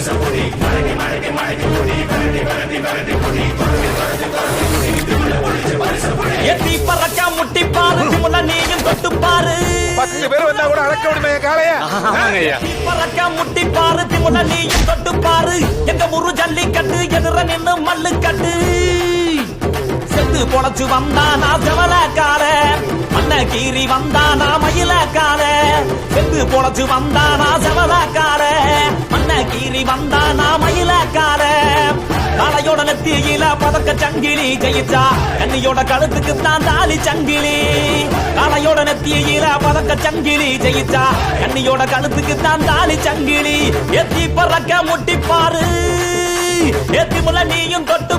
அரச பொறி மறந்து மறந்து மறந்து பொறி பறந்து பறந்து பறந்து பொறி தொடர்ந்து தொடர்ந்து தொடர்ந்து பொறி இதுள்ள ஒளிச்சு பரிச பொறி எத்தி பறக்கா முட்டி பாரு சிமுல நீயும் தொட்டு பாரு. பத்து பேர் வந்தா கூட அடக்க விடுமே காலையா பறக்கா முட்டி பாரு சிமுல நீயும் தொட்டு பாரு. எங்க முரு ஜல்லி கட்டு எதிர நின்னு மல்லு கட்டு செத்து பொழைச்சு வந்தா நான் செவலக்கார மண்ண கீறி வந்தா நான் மயிலக்கார செத்து பொழைச்சு வந்தா நான் செவலக்கார மண்ண வந்தா வந்தானா மயிலக்கார. தலையோட நெத்தியில பதக்க சங்கிலி ஜெயிச்சா. கண்ணியோட கழுத்துக்கு தான் தாலி சங்கிலி. தலையோட நெத்தியில பதக்க சங்கிலி ஜெயிச்சா. கண்ணியோட கழுத்துக்கு தான் தாலி சங்கிலி. எத்தி பறக்க முட்டிப்பாரு. எத்தி முல நீயும் தொட்டு